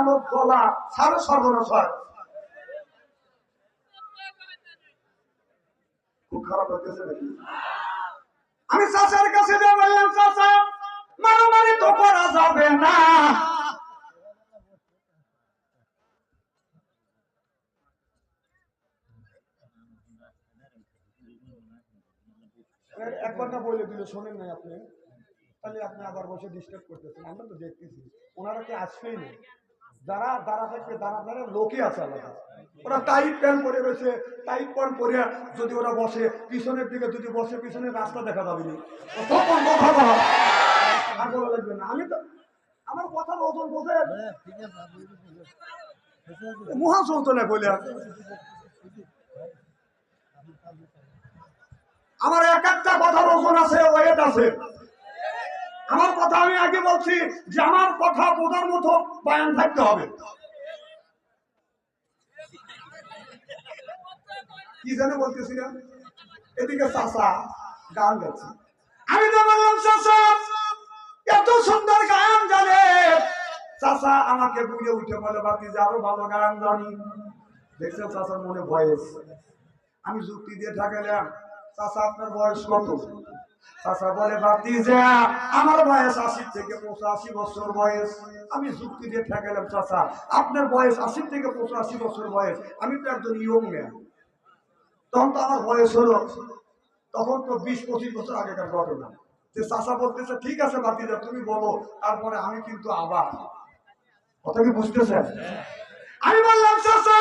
আলোক গলা সারা সর্বনাশ হয়। খুব খারাপ নাকি? আমি চাচার কাছে দিয়ে বললাম, চাচা, মারামারি তো করা যাবে না। একবার না বলে দিল শোনেন নাই আপনি। তাহলে আপনি আবার বসে ডিস্টার্ব করতেছেন, আমরা তো দেখতেছি। ওনারা কি আসবেই না যারা দাঁড়া থাকবে দাঁড়া দাঁড়া লোকই আছে আলাদা ওরা টাইট প্যান্ট পরে রয়েছে টাইট প্যান্ট পরে যদি ওরা বসে, পিছনের দিকে যদি বসে, পিছনের রাস্তা দেখা যাবে না। কথা বলা। আর বলা লাগবে না। আমি তো, আমার কথার ওজন বোঝে মহা চৌতনে বলে আমার এক একটা কথার ওজন আছে, ওয়েট আছে। আমার কথা আমি আগে বলছি যে আমার কথা বোঝার মতো বায়ান থাকতে হবে। কি জানে বলতেছিলাম? এদিকে চাষা গান গাচ্ছে। আমি তো বললাম চাষা এত সুন্দর গান জানে চাষা আমাকে বুঝে উঠে বলে বাতি যে আরও ভালো গান জানি। দেখছেন চাষার মনে বয়স আমি যুক্তি দিয়ে ঠাকালাম চাষা আপনার বয়স কত? আপনার বয়স থেকে পঁচাশি বছর বয়স। আমি তো একজন ইয়ং ম্যান। তখন তো আমার বয়স হলো, তখন তো বিশ পঁচিশ বছর আগেকার ঘটনা। যে চাষা বলতেছে, ঠিক আছে বাতিজা তুমি বলো, তারপরে আমি কিন্তু আবার। কথা কি বুঝতেছেন? আমি বললাম চাষা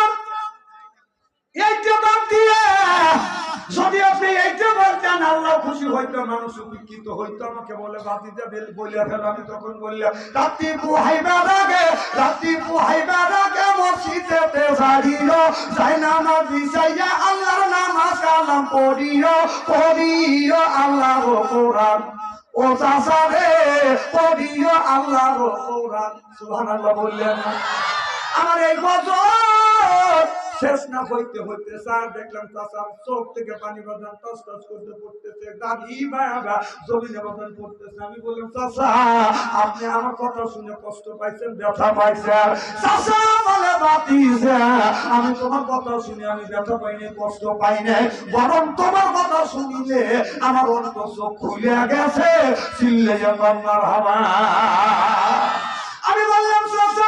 যদি আপনি এইটা আল্লাহ খুশি হইতো, মানুষ উপকৃত হইতো, আমাকে বলে বাতিতে বলিয়া ফেল আমি তখন বললাম, রাত্রি পুহাইবার আগে, রাত্রি পুহাইবার আগে মসজিদেতে যাইও যাই নামাজ বিছাইয়া আল্লাহর নামাজ কালাম পড়িও পড়িও আল্লাহর কোরআন। ও চাষা পড়িও আল্লাহর কোরআন। সুবহানাল্লাহ বললেন, আমার এই বছর শেষ না হইতে হইতে স্যার দেখলাম চাষা চোখ থেকে পানি বাজান টস টস করতে পড়তেছে। গাড়ি বাবা জমিনে বাজান পড়তেছে। আমি বললাম চাষা আপনি আমার কথা শুনে কষ্ট পাইছেন, ব্যথা পাইছেন। চাষা বলে বাতিছে আমি তোমার কথা শুনে আমি ব্যথা পাইনি, কষ্ট পাইনি। বরং তোমার কথা শুনিলে আমার অন্ত চোখ খুলে গেছে, চিল্লে যখন হাবা আমি বললাম, চাচা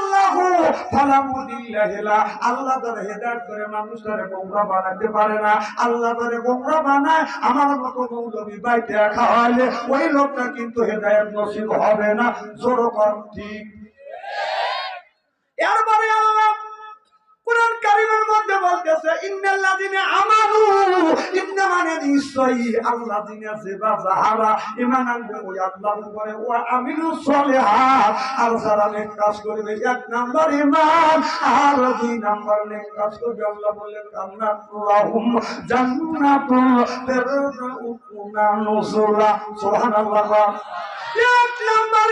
আল্লাহ তারা হেদায়ত করে মানুষ গোমরা বানাতে পারে না। আল্লাহ তারা গোমরা বানায়, আমার ওই লোকটা কিন্তু হেদায়ত নসিব হবে না। জোর কর, ঠিক। বলতেছে, ইন্নাল্লাযিনা এক নাম্বার ঈমান, আর দুই নাম্বার নেক কাজ করবে, আল্লাহ বললেন জান্নাতুল্লাহুম জান্নাতুল ফিরদাউসা নুজুলা সুবহানাল্লাহ। এক নাম্বার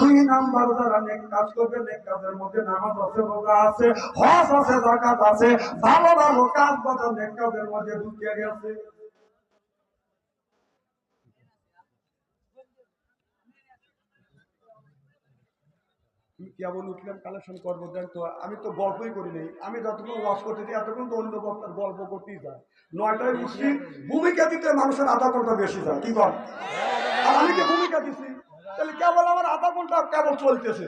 দুই নাম্বার যারা নেক কাজ করবে, নেক কাজের মধ্যে নামাজ আছে, রোজা আছে, হজ আছে আছে, ভালো ভালো কাজ নেক কাজের মধ্যে ঢুকে গেছে। কেমন উঠলাম কালেকশন করব, দেন তো, আমি তো গল্পই করি নাই। আমি যতক্ষণ ওয়াশ করতেছি এতক্ষণ তো অন্য বক্তার গল্প করতেই যায়। নয়টায় উঠছি, ভূমিকা দিতে মানুষের আধা ঘণ্টা বেশি যায়, কি আর আমি কি ভূমিকা দিছি? তাহলে কেবল আমার আধা ঘণ্টা কেবল চলতেছে।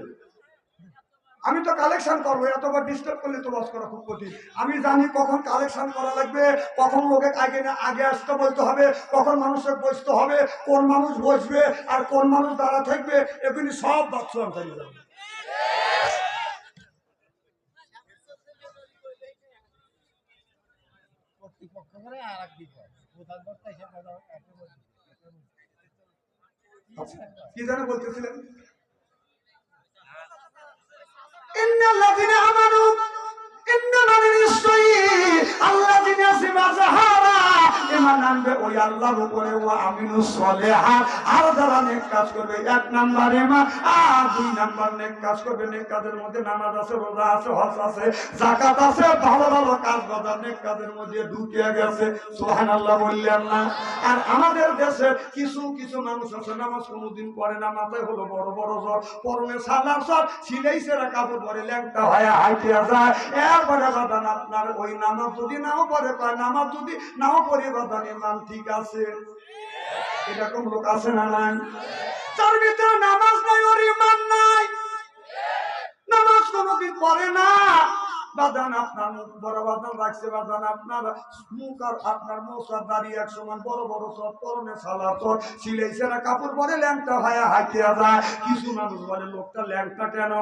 আমি তো কালেকশন করব, এতবার ডিস্টার্ব করলে তো লস করা খুব কঠিন। আমি জানি কখন কালেকশন করা লাগবে, কখন লোকে আগে না, আগে আসতে বলতে হবে, কখন মানুষের বসতে হবে, কোন মানুষ বসবে আর কোন মানুষ দাঁড়া থাকবে এগুলি সব বাক্স যাবে কর্তৃপক্ষ করে আর এক কি জানে বলতেছিলেন? ইন্নাল্লাযিনা আমানু আর আমাদের দেশে কিছু কিছু মানুষ আছে, নামাজ কোনোদিন পড়ে না, মাথায় হলো বড় বড় জ্বর, পরনে সাদা সব সিলাই সেরা কাপড় পরে ল্যাংটা হয় হাইতে যায়। এরপরে বাদান আপনার ওই নামাজ যদি নাও পরে কয় নামাজ যদি নাও পরে বাদান ইমান ঠিক আছে? এরকম লোক আছে না নাই? তার ভিতরে নামাজ নাই, ওর ইমান নাই। নামাজ কোনোদিন পড়ে না। বাদান আপনার বড় বাদান রাখছে বাদান আপনার মুখ আপনার মশার দাঁড়িয়ে এক সমান বড় বড় সব করণে সালা সব সিলাই সেরা কাপড় পরে ল্যাংটা হাইতে যায়। কিছু মানুষ বলে, লোকটা ল্যাংটা কেন?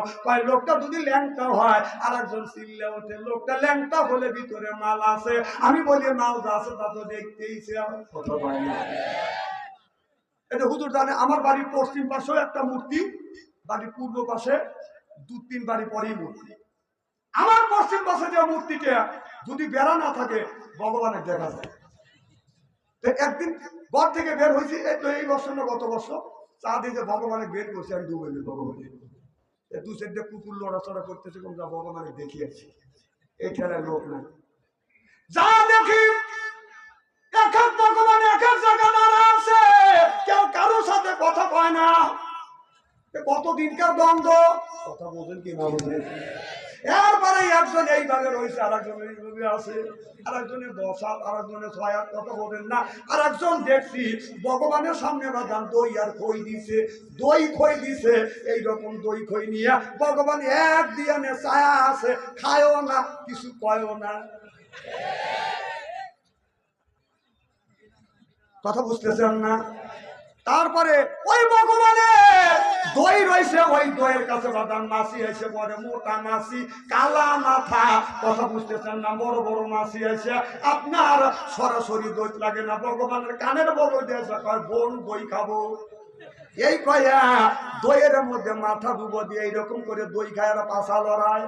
লোকটা যদি ল্যাংটা হয় আর একজন চিল্লে ওঠে, লোকটা ল্যাংটা হলে ভিতরে মাল আছে। আমি বলি, মাল যা আছে তা তো দেখতেই। এটা হুজুর জানে, আমার বাড়ির পশ্চিম পাশেও একটা মূর্তি, বাড়ির পূর্ব পাশে দু তিন বাড়ি পরেই মূর্তি। আমার পশ্চিম পাশে যে মূর্তিটা, যদি বেড়া না থাকে, ভগবানের দেখা যায়। একদিন ঘর থেকে বের হয়েছি, এই তো এই বছর না গত বছর, চা যে ভগবানের বের করছি, আমি ডুবে ভগবানের দু সাইডে কুকুর লড়াচড়া করতেছে, কোন যা ভগবানের দেখিয়েছি। এই খেলার লোক নাই। যা দেখি ভগবান এক এক জায়গা দাঁড়া আছে। কেউ কারোর সাথে কথা কয় না। এ কতদিনকার দ্বন্দ্ব? কথা বোঝেন কি না এরপরে একজন এইভাবে রয়েছে আর একজন এইভাবে আছে আর একজনের দশ হাত আর একজনের ছয় হাত কথা বলেন না? আর একজন দেখছি ভগবানের সামনে বাদান দই আর খই দিছে, দই খই দিছে, এইরকম দই খই নিয়ে ভগবান এক দিয়ে ছায়া আছে, খায়ও না, কিছু কয়ও না। কথা বুঝতেছেন না? তারপরে ওই ভগবানে দই রয়েছে, ওই দইয়ের কাছে বাদাম মাসি এসে পরে মোটা মাসি কালা মাথা, কথা বুঝতেছেন না, বড় বড় মাসি এসে আপনার সরাসরি দই লাগে না, ভগবানের কানের বড় দিয়েছে কয়, বোন, দই খাব। এই কয়া দইয়ের মধ্যে মাথা ডুবো দিয়ে এইরকম করে দই খায় আর পাশা লড়ায়।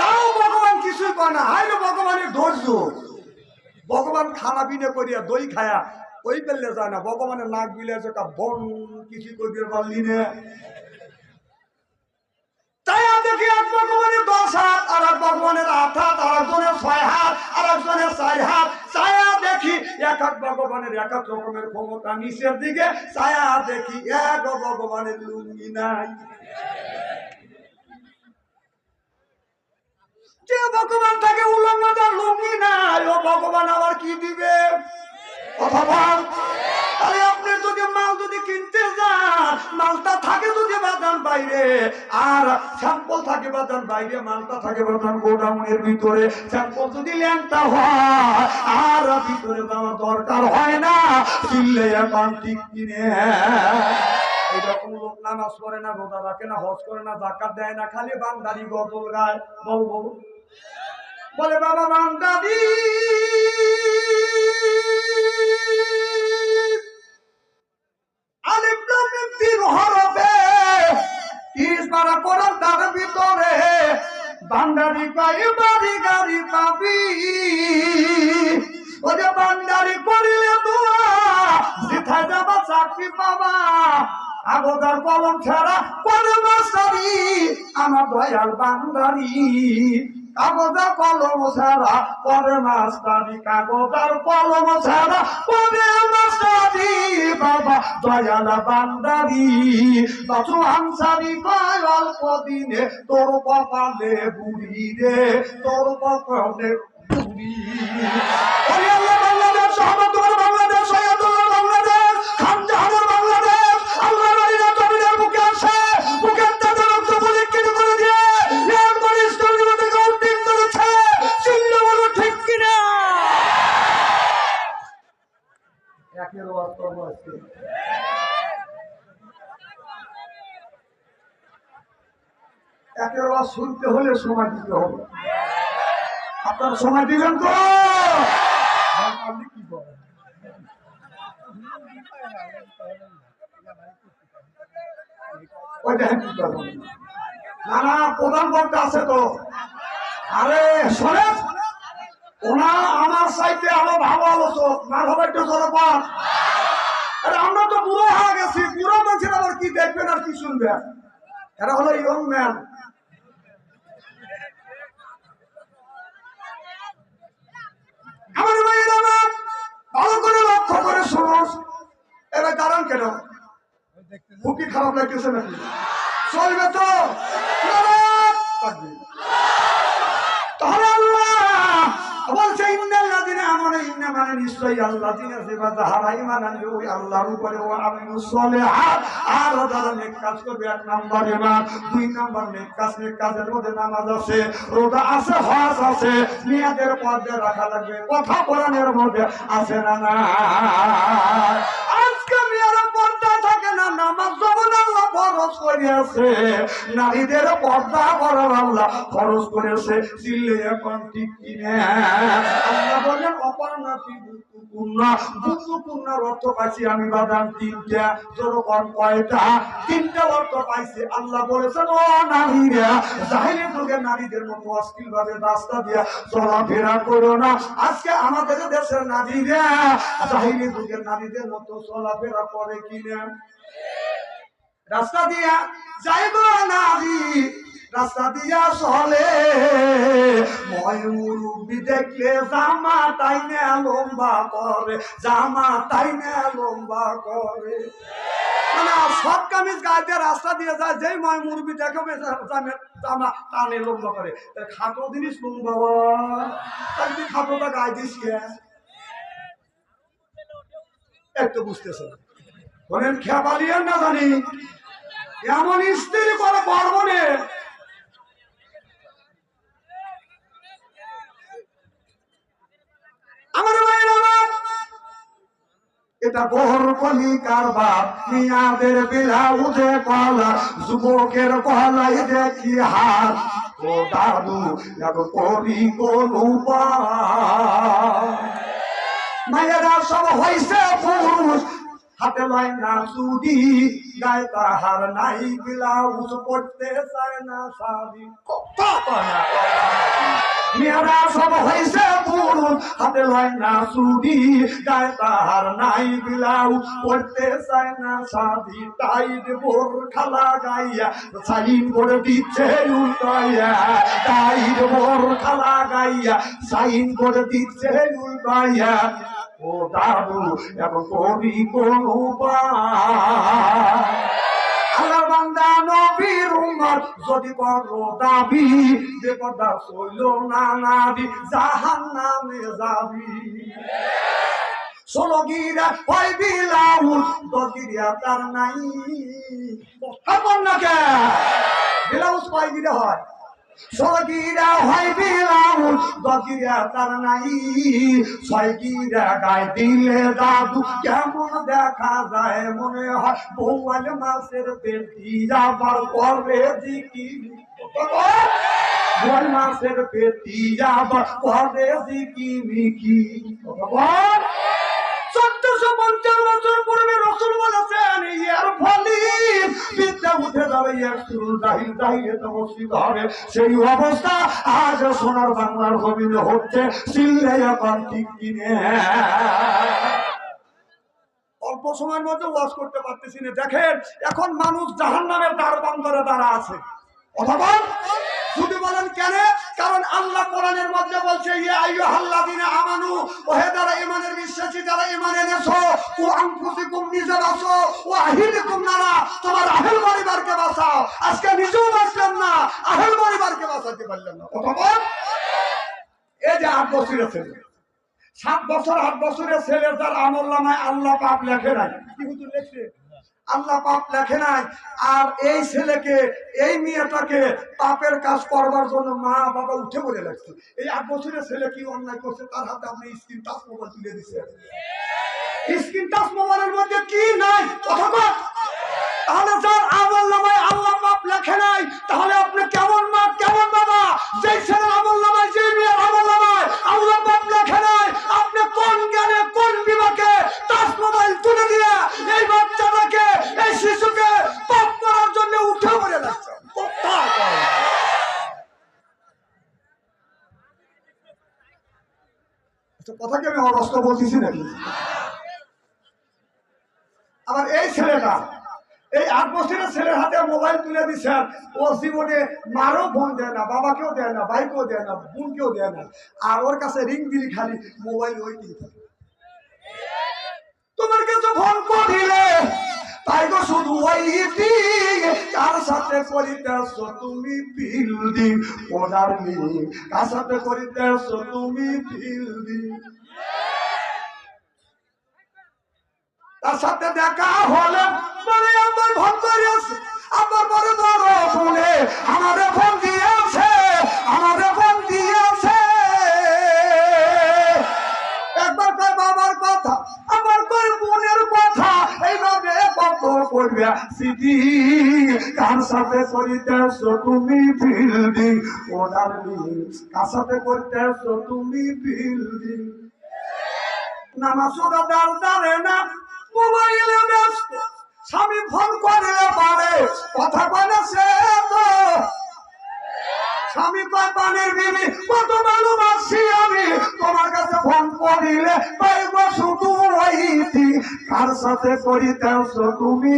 তাও ভগবান কিছুই কয় না হাই ভগবানের ধৈর্য। ভগবান খানা বিনে করিয়া দই খায়া ওই পেলে যায় না, ভগবানের নাক বিলে আছে, কা বন কিছু করিয়ে পারলি না। এক ভগবানের যে ভগবান তাকে তার লুঙ্গি নাই, ও ভগবান আবার কি দিবে? কথা আরে আপনি যদি মাল যদি কিনতে যান, মালটা থাকে যদি বাদান বাইরে, আর স্যাম্পল থাকে বাদান বাইরে, মালটা থাকে বাদান গোডাউনের ভিতরে। স্যাম্পল যদি ল্যাংটা হয়, আর ভিতরে যাওয়ার দরকার হয় না, কিনলে এখন ঠিক কিনে। এইরকম লোক নামাজ পড়ে না, রোজা না, হজ করে না জাকাত দেয় না, খালি বান্দারি গজল গায়। বল বল। বলে, বাবা, বান্দারি বান্দারি পাই বাড়ি গাড়ি পাবি। ওরে বান্দারি করিলে দোয়া যাবা চাকরি পাবা। আগদার কলম ছাড়া পরে মাস্টারি আমার দয়াল বান্দারি। কাগজা কলম ছাড়া পরে মাস্টারি কাগজার কলম ছাড়া পরে মাস্টারি বাবা দয়াল বান্দারি বাচু আনসারি কয় অল্প দিনে, তোর কপালে বুড়ি রে, তোর কপালে বুড়ি। বাংলাদেশ একের আওয়াজ শুনতে হলে সময় দিতে হবে। আপনার সময় দিবেন তো? আপনি না না প্রধান বক্তা আছে তো। আরে শোনেন ওনা আমার চাইতে আরও ভালো আলোচক। না ভালো একটু জোরে আরে আমরা তো বুড়ো হয়ে গেছি, বুড়ো মানুষের আবার কি দেখবেন আর কি শুনবেন? এরা হলো ইয়ং ম্যান আমার আমার ভালো করে লক্ষ্য করে শোনো। এরা কারণ কেন? ওই দেখতে খুব কি খারাপ লাগতেছে নাকি? চলবে তো। তাহলে আল্লাহ বলছে মানে নিশ্চয়ই আল্লাযিনা সেবা যাহারা ঈমান আনবে ওই আল্লাহর উপরে ও আমি সলিহাত। আর যারা নেক কাজ করবে, এক নাম্বার এবার দুই নাম্বার নেক কাজ, নেক কাজের মধ্যে নামাজ আছে, রোজা আছে, হজ আছে নিয়াতের পর্যায়ে রাখা লাগবে, কথা কোরআনের মধ্যে আছে না না ফরজ করিয়াছে, নারীদের পর্দা করার আল্লাহ খরচ করেছে এখন ঠিক কিনে। আমি বাদাম তিনটা কয়টা? তিনটা অর্থ আল্লাহ বলেছেন, ও যুগে নারীদের মতো অশ্লীল ভাবে রাস্তা করো না। আজকে আমাদের দেশের যুগের নারীদের মতো চলাফেরা করে কিনা? রাস্তা দিয়া যাইব নারী রাস্তা দিয়া চলে। মই মুরব্বি দেখলে জামা তাইনে লম্বা করে, জামা তাইনে লম্বা করে। মানে সব কামিজ গাইতে রাস্তা দিয়ে যায়, যেই ময় মুরবি দেখে জামে টানে লম্বা করে। খাটো জিনিস লম্বা তাই খাটোটা গাই দিস একটু বুঝতেছে বলেন খেপালিয়ান না জানি। এমন স্ত্রী করে পারব আমার এটা বহর কলি কারবার মিয়াদের বিলাউজে কলা, যুবকের কলাই দেখি হাত ও দাদু, এক করি কোন মায়েরা সব হয়েছে পুরুষ হাতে লয় না চুরি গায়ে তাহার নাই, ব্লাউজ পড়তে চায় না শাড়ি। মেয়েরা সব হয়েছে পুরুষ হাতে লয় না চুরি গায়ে তাহার নাই, ব্লাউজ পড়তে চায় না শাড়ি। টাইট বোর খালা গাইয়া সাইন করে দিচ্ছে উল্টাইয়া। টাইট বোর খালা গাইয়া সাইন করে দিচ্ছে উল্টাইয়া। ও দাদু এখন করি কোন যদি করো দাবি যে কথা সইল না নাবি জাহান নামে যাবি। ষোলো গিরা হয় বিলাউল দগিরিয়া তার নাই। কথা না কে? বিলাউস কয় গিরা হয়? সগিরা হয় বিলাউল দগিরা তার নাই। ছয় গিরা গায়ে দিলে দাদু, কেমন দেখা যায় মনে হয়। বৌয়াল মাসের পেটি আবার করে দিকি সেই অবস্থা আজ সোনার বাংলার জমিনে হচ্ছে অল্প সময়ের মধ্যে ওয়াশ করতে পারতেছি না। দেখেন, এখন মানুষ জাহান নামের দ্বার বন্দরে দ্বারা আছে। অথবা যদি বলেন কেন? কারণ আল্লাহ কোরআনের মধ্যে বলছে, ইয়া আইয়ুহাল্লাযিনা আমানু ও হে যারা ঈমানের বিশ্বাসী, যারা ঈমান এনেছো ও আনফুসিকুম নিজে বাঁচো, ও আহিলিকুম নারা, তোমার আহেল পরিবারকে বাঁচাও। আজকে নিজেও বাঁচলেন না, আহেল পরিবারকে বাঁচাতে পারলেন না। অথবা এই যে আট বছরের ছেলে। সাত বছর, আট বছরের ছেলে, তার আমল নামায় আল্লাহ পাপ লেখে নাই। কি হুজুর লেখছে? আল্লাহ পাপ লেখে নাই, আর এই ছেলেকে, এই মেয়েটাকে পাপের কাজ করবার জন্য মা বাবা উঠে পড়ে লাগছে। এই আট বছরের ছেলে কি অন্যায় করছে? তার হাতে আপনি স্ক্রিন টাচ মোবাইল তুলে দিচ্ছেন স্ক্রিন টাচ মোবাইলের মধ্যে কি নাই? কথা তাহলে যার আমল নামায় আল্লাহ পাপ লেখে নাই, তাহলে আপনি কেমন মা, কেমন বাবা? যে ছেলের আমল নামায় যে মেয়ের আমল নামায় আল্লাহ পাপ লেখে নাই আপনি কোন জ্ঞানে কোন বিভাগে টাচ মোবাইল তুলে দিয়ে এই বাচ্চাটাকে এই শিশুকে পাপ করার জন্য উঠে পড়ে যাচ্ছে কথা কয়। আচ্ছা, কথা কি আমি অবস্থা বলতেছি নাকি আবার এই ছেলেটা এই আট বছরের ছেলের হাতে মোবাইল তুলে দিচ্ছেন ও জীবনে মারও ফোন দেয় না বাবাকেও দেয় না ভাইকেও দেয় না বোনকেও দেয় না। আর ওর কাছে রিং দিলি খালি মোবাইল ওই থাকে। তোমার কাছে ফোন করিলে তাই তো শুধু কার সাথে করিতেছ তুমি বিল্ডিং ওনার লিং কার সাথে করিতেছ তুমি বিল্ডিং তার সাথে দেখা হলে বলে আমার করিয়াছে আমার বড় বড় ফোনে আমারে ফোন দিয়েছে সিটি কার সাথে করিতেছ তুমি বিল্ডিং ওনার কার সাথে করিতেছ তুমি বিল্ডিং নামাজুদা দার দারে না, মোবাইলে ব্যস্ত। স্বামী ফোন করে পারে, কথা বলে সে তো স্বামী কয় পানির বিবি, কত ভালোবাসি আমি। তোমার কাছে ফোন করিলে কার সাথে করিতেছ তুমি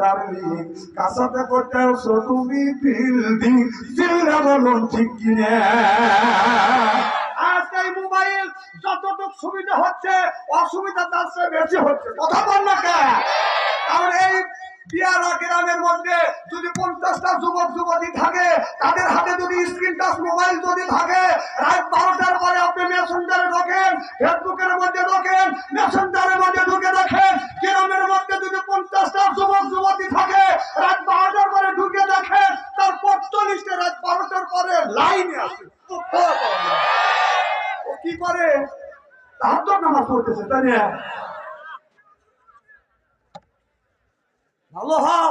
ডার্লিং, কার সাথে তুমি বিল্ডিং চিল্লা বলুন, ঠিক কিনা? আজকে এই মোবাইল যতটুকু সুবিধা হচ্ছে, অসুবিধা তার চেয়ে বেশি হচ্ছে। কথা বল না কারণ এই বিয়ারা গ্রামের মধ্যে যদি পঞ্চাশটা যুবক, যুবতী থাকে, তাদের হাতে যদি স্ক্রিন টাচ মোবাইল যদি থাকে, রাত বারোটার পরে আপনি মেসেঞ্জারে ঢোকেন, ফেসবুকের মধ্যে ঢোকেন মেসেঞ্জারের মধ্যে ঢুকে দেখেন, গ্রামের মধ্যে যদি পঞ্চাশটা যুবক, যুবতী থাকে, রাত বারোটার পরে ঢুকে দেখেন, তার পত্র লিস্টে রাত বারোটার পরে লাইনে ও কি করে? তার তো নামাজ পড়তেছে, তাই না? ভালো হও।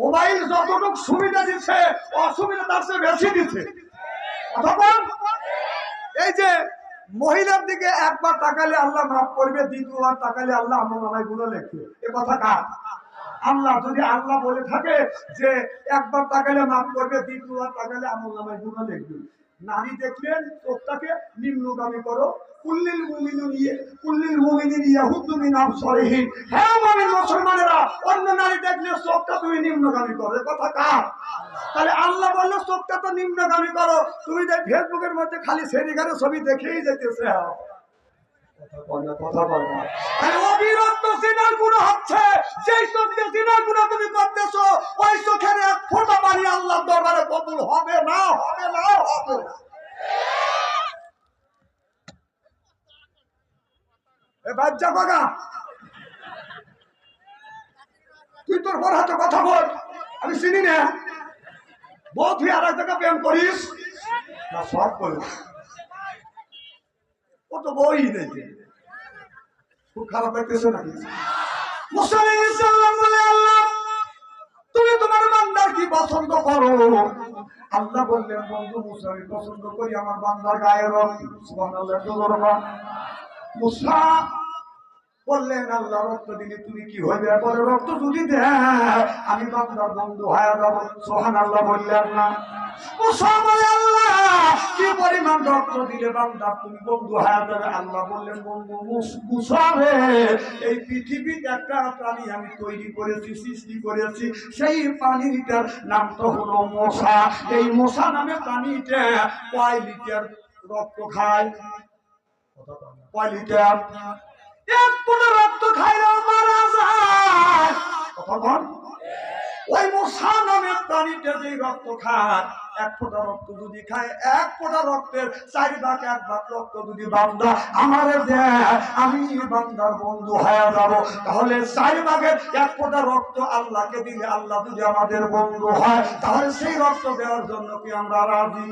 মোবাইল যতটুকু সুবিধা দিচ্ছে, অসুবিধা তার চেয়ে বেশি দিচ্ছে। এই যে মহিলার দিকে একবার তাকালে আল্লাহ মাফ করবে, দ্বিতীয়বার তাকালে আল্লাহ আমার নামায়গুলো লেখবে এ কথা কার? আল্লাহ যদি আল্লাহ বলে থাকে যে একবার তাকালে মাফ করবে, দ্বিতীয়বার তাকালে আমার নামায়গুলো লিখবে। নারী দেখলেন চোখটাকে নিম্নগামী করো। কুল্লিল মুমিনুন ইয়ে কুল্লিল মুমিনিন ইয়াহুদ্দু মিন আবসারিহিম। হ্যাঁ মুমিন মুসলমানেরা, অন্য নারী দেখলে চোখটা তুমি নিম্নগামী করো। কথা কার? তাহলে আল্লাহ বলল, চোখটা তো নিম্নগামী করো। তুমি যে ফেসবুকের মধ্যে খালি সেরিগারের ছবি দেখেই যেতেছে। ওই চোখের এক ফোঁটা পানি কবুল হবে না হবে না হবে না। এ বাচ্চা বাগা তুই তোর বড় হাতে কথা বল, আমি চিনি না। বহুত তুই আর এক জায়গায় প্রেম করিস? না, সব বল ও তো বই নেই। খুব খারাপ লাগতেছে নাকি? তুমি তোমার বান্দার কি পছন্দ করো? আল্লাহ বললেন, বন্ধু মুসা আমি পছন্দ করি, আমার বান্দার গায়ের রং। মুসা বললেন, আল্লাহ, রক্ত দিলে তুমি কি হইবে? বলে রক্ত যদি দেয়, আমি বান্দার বন্ধু হয়ে সোহান আল্লাহ বললেন না। রক্ত এই পৃথিবীতে একটা প্রাণী আমি তৈরি করেছি, সৃষ্টি করেছি। সেই প্রাণীটার নাম হলো মশা। এই মশা নামে প্রাণীটা কয় রক্ত খায়? কয় লিটার? এক রক্ত খাইলেও মারা যায়? ওই মশা নামের প্রাণীটা যে রক্ত খায়, এক ফোঁটা রক্ত যদি খায়, এক ফোঁটা রক্তের চারি ভাগ এক ভাগ রক্ত যদি বান্দা আমারে দেয়, আমি বান্দার বন্ধু হয়ে যাব। তাহলে চারি ভাগের এক ফোঁটা রক্ত আল্লাহকে দিলে আল্লাহ যদি আমাদের বন্ধু হয়, তাহলে সেই রক্ত দেওয়ার জন্য কি আমরা রাজি?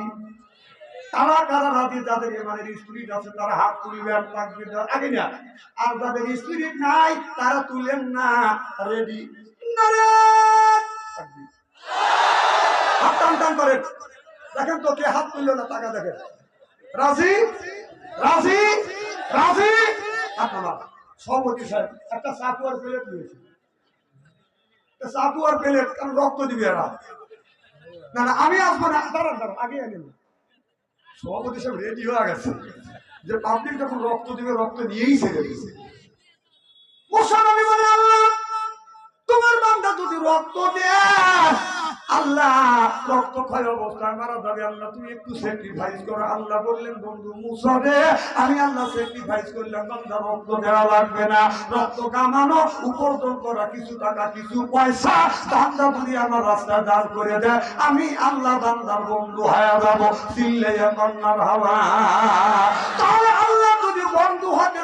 তারা কারা রাজি? যাদের এমানের স্পিরিট আছে, তারা হাত তুলবেন, তাকবির আগে না। আর যাদের স্পিরিট নাই, তারা তুলেন না। রেডি হাত টান টান দেখেন তো কে হাত তুললো না টাকা রাজি? রাজি? রাজি? আপনারা সভাপতি সাহেব, একটা প্লেট নিয়েছে। প্লেট কারণ রক্ত দিবে এরা। না না, আমি আসব না। দাঁড়ান দাঁড়ান, আগে আনি সভাপতি সব রেডি হয়ে গেছে। যে পাবলিক যখন রক্ত দিবে, রক্ত নিয়েই ছেড়ে দিয়েছে বলে আল্লাহ তোমার বান্দা যদি রক্ত দেয়, আল্লাহ রক্ত ক্ষয় অবস্থায় মারা যাবে। আল্লাহ, তুমি একটু স্যাক্রিফাইস করো। আল্লাহ বললেন, বন্ধু মুসরে আমি আল্লাহ স্যাক্রিফাইস করলাম। বান্দা রক্ত দেওয়া লাগবে না। রক্ত কামানো, উপার্জন করা কিছু টাকা, কিছু পয়সা, বান্দা যদি আমার রাস্তা দাঁড় করে দেয়, আমি আল্লাহ বান্দার বন্ধু হয়ে যাব। চিল্লে কন্যার হাওয়া। তাহলে আল্লাহ যদি বন্ধু হতে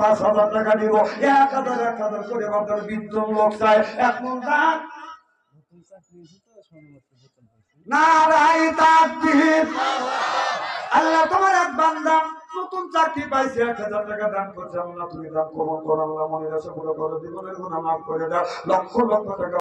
পাঁচ হাজার টাকা দিব। এক হাজার আল্লাহ, তোমার এক বান্দা নতুন চাকরি পাইছে, এক হাজার টাকা দান করছে। আল্লাহ, তুমি দান কবল করো। আল্লাহ মনে রাখো পুরো করে। জীবনের করে দাও। লক্ষ লক্ষ টাকা